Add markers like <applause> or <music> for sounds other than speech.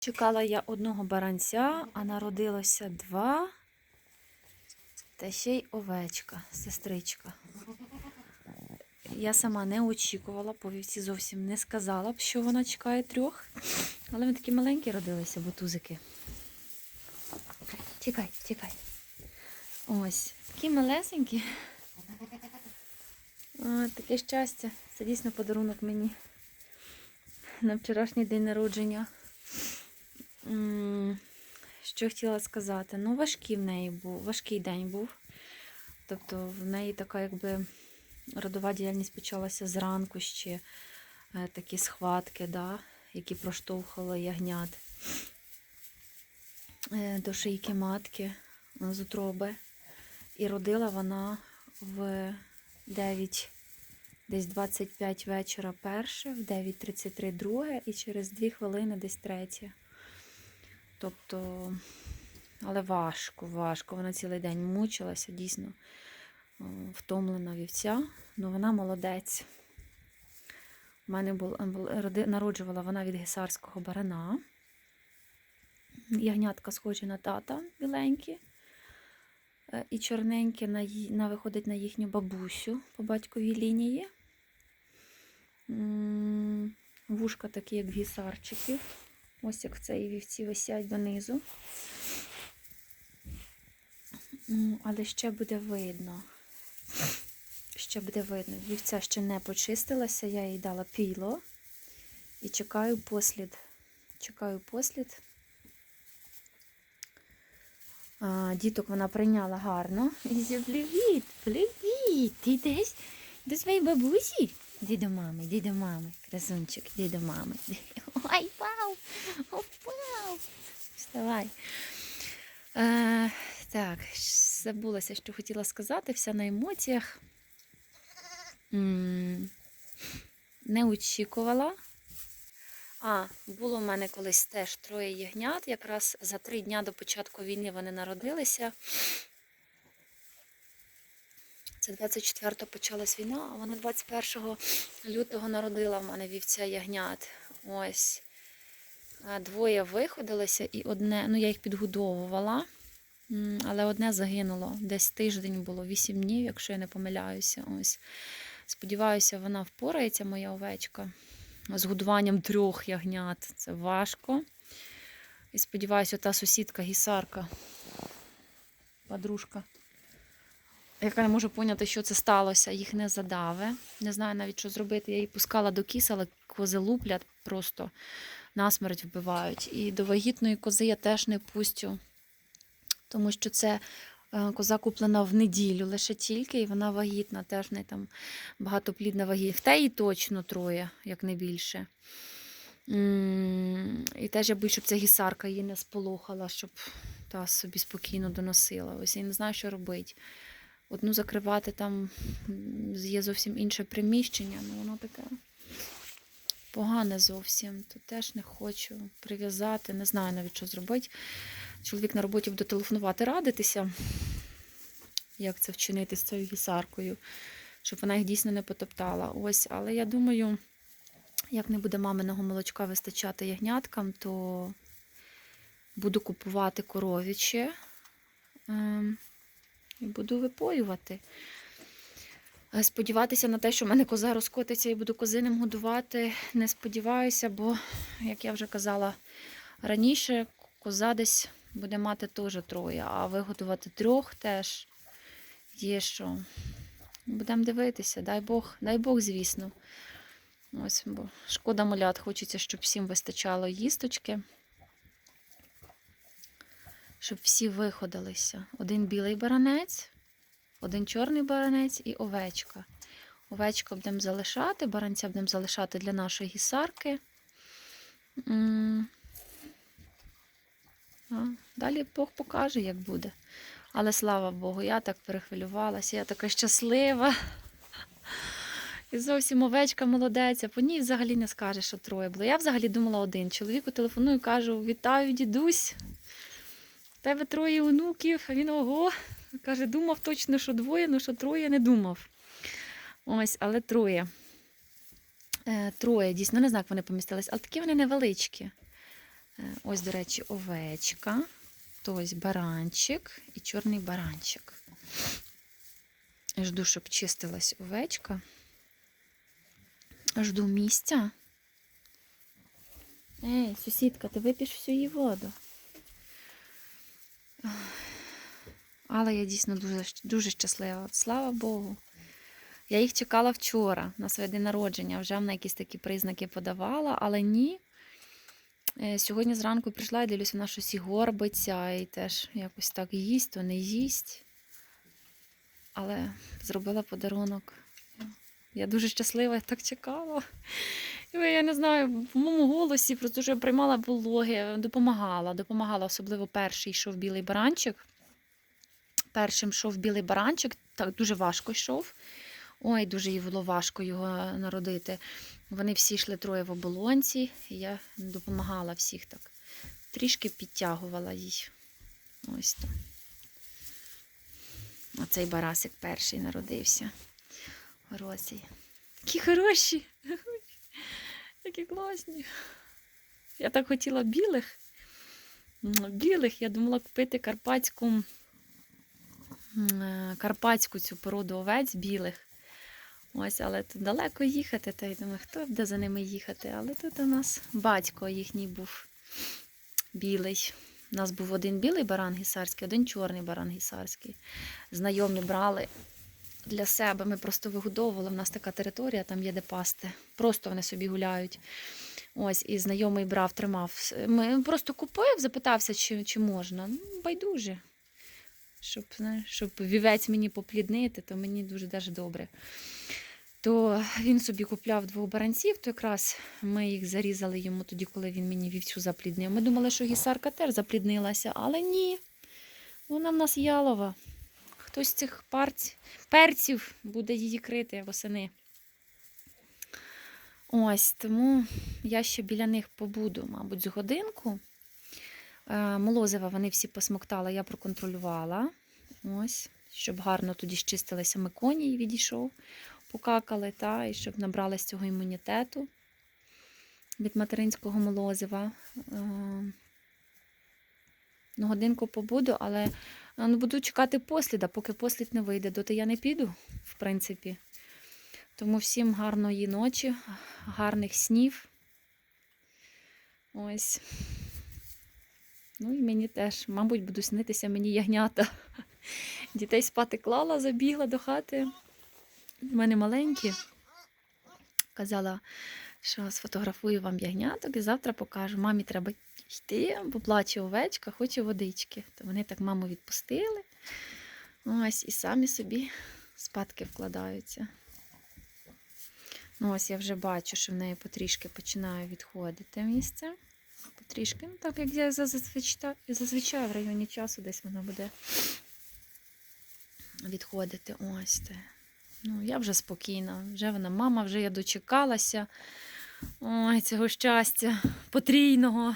Чекала я одного баранця, а народилося два. Та ще й овечка, сестричка. Я сама не очікувала, по вівці зовсім не сказала б, що вона чекає трьох. Але вони такі маленькі родилися, ботузики. Тікай, тікай. Ось, такі малесенькі. О, таке щастя. Це дійсно подарунок мені на вчорашній день народження. Що хотіла сказати? Ну, важкий в неї був, важкий день був. Тобто в неї така якби родова діяльність почалася зранку ще е, такі схватки, да, які проштовхували ягнят е, до шийки матки е, з утроби. І родила вона в 9, десь 25 вечора перше, в 9.33 друге і через 2 хвилини десь третє. Тобто, але важко, важко. Вона цілий день мучилася, дійсно втомлена вівця, але вона молодець. У мене був, бул- роди- народжувала вона від гісарського барана. Ягнятка схожі на тата біленькі. Е, І чорненьке на, на, виходить на їхню бабусю по батьковій лінії. Вушка такі, як гісарчиків. Ось як цій вівці висять донизу. Але ще буде видно. Ще буде видно. Вівця ще не почистилася, я їй дала піло і чекаю послід. Чекаю послід. А, діток вона прийняла гарно. Ізя, привіт, привіт. Ти йдеш до своєї бабусі? Іди до мами, іди до мами. Красунчик, іди до мами. Ой, вау! Вау! Вставай. Е, так, забулася, що хотіла сказати, вся на емоціях. Не очікувала. А, було в мене колись теж троє ягнят. Якраз за три дня до початку війни вони народилися. Це 24-го почалась війна, а вони 21 лютого народила в мене вівця ягнят. Ось. Двоє виходилися і одне, ну я їх підгодовувала, але одне загинуло. Десь тиждень було, 8 днів, якщо я не помиляюся. Ось. Сподіваюся, вона впорається, моя овечка. З годуванням трьох ягнят. Це важко. І сподіваюся, та сусідка, гісарка, подружка, яка не може поняти, що це сталося, їх не задаве. Не знаю навіть, що зробити. Я її пускала до кіс, але кози луплять, просто насмерть вбивають. І до вагітної кози я теж не пустю, тому що це е, коза куплена в неділю лише тільки, і вона вагітна, теж не там багатоплідна вагітна. В теї точно троє, як не більше. І теж я боюсь, щоб ця гісарка її не сполохала, щоб та собі спокійно доносила. Ось я не знаю, що робити. Одну закривати там є зовсім інше приміщення, ну воно таке погане зовсім. То теж не хочу прив'язати, не знаю навіть, що зробити. Чоловік на роботі буде телефонувати, радитися, як це вчинити з цією гісаркою, щоб вона їх дійсно не потоптала. Ось, але я думаю, як не буде маминого молочка вистачати ягняткам, то буду купувати коровіче ем, і буду випоювати. Е, Сподіватися на те, що в мене коза розкотиться і буду козиним годувати, не сподіваюся, бо, як я вже казала раніше, коза десь буде мати теж троє, а вигодувати трьох теж є що. Будемо дивитися, дай Бог, дай Бог, звісно. Ось, бо шкода малят, хочеться, щоб всім вистачало їсточки. Щоб всі виходилися. Один білий баранець, один чорний баранець і овечка. Овечка будемо залишати, баранця будемо залишати для нашої гісарки. Далі Бог покаже, як буде. Але слава Богу, я так перехвилювалася, я така щаслива. І зовсім овечка молодеця. По ній взагалі не скаже, що троє було. Я взагалі думала один. Чоловіку телефоную, кажу: вітаю, дідусь. Тебе троє онуків. А він ого. Каже, думав точно, що двоє, ну що троє не думав. Ось, але троє. Е, троє, дійсно, не знаю, як вони помістились, але такі вони невеличкі. Е, Ось, до речі, овечка. То ось баранчик і чорний баранчик. Жду, щоб чистилась овечка. Жду місця. Ей, сусідка, ти вип'єш всю її воду. Але я дійсно дуже, дуже щаслива. Слава Богу. Я їх чекала вчора на своє день народження. Вже на якісь такі признаки подавала, але ні. Е, Сьогодні зранку прийшла і дивлюся, вона щось і горбиться, і теж якось так їсть, то не їсть. Але зробила подарунок. Я дуже щаслива, я так чекала. Я не знаю, в моєму голосі просто я приймала вологи, допомагала. Допомагала, особливо перший йшов білий баранчик. Першим йшов білий баранчик, так дуже важко йшов. Ой, дуже було важко його народити. Вони всі йшли троє в оболонці, і я допомагала всіх так. Трішки підтягувала їй. Ось то. Оцей барасик перший народився. Росій. Такі хороші. Такі класні. Я так хотіла білих. Білих, я думала купити карпатську, е, карпатську цю породу овець білих. Ось, але тут далеко їхати, та й думаю, хто буде за ними їхати. Але тут у нас батько їхній був білий. У нас був один білий баран гісарський, один чорний баран гісарський. Знайомі брали для себе. Ми просто вигодовували. У нас така територія, там є де пасти. Просто вони собі гуляють. Ось, і знайомий брав, тримав. Ми просто купив, запитався, чи, чи можна. Ну, байдуже. Щоб, знаєш, щоб вівець мені попліднити, то мені дуже даже добре. То він собі купляв двох баранців, то якраз ми їх зарізали йому тоді, коли він мені вівцю запліднив. Ми думали, що гісарка теж запліднилася, але ні. Вона в нас ялова. Хтось з цих парць, перців буде її крити восени. Ось, тому я ще біля них побуду, мабуть, з годинку. Е, Молозива вони всі посмоктала, я проконтролювала. Ось, щоб гарно тоді щистилися меконій, відійшов, покакали, та, і щоб набрали з цього імунітету від материнського молозива. Е, Ну, годинку побуду, але ну, буду чекати посліда, поки послід не вийде, доти я не піду, в принципі. Тому всім гарної ночі, гарних снів. Ось. Ну і мені теж, мабуть, буду снитися мені ягнята. <laughs> Дітей спати клала, забігла до хати. У мене маленькі. Казала, що сфотографую вам ягняток і завтра покажу. Мамі треба йти, бо плаче овечка, хоче водички. То вони так маму відпустили. Ось, і самі собі спадки вкладаються. Ну, ось я вже бачу, що в неї потрішки починає відходити місце. Потрішки, ну так як я зазвичай, зазвичай в районі часу десь вона буде відходити. Ось те. Ну, я вже спокійна, вже вона мама, вже я дочекалася. Ой, цього щастя потрійного.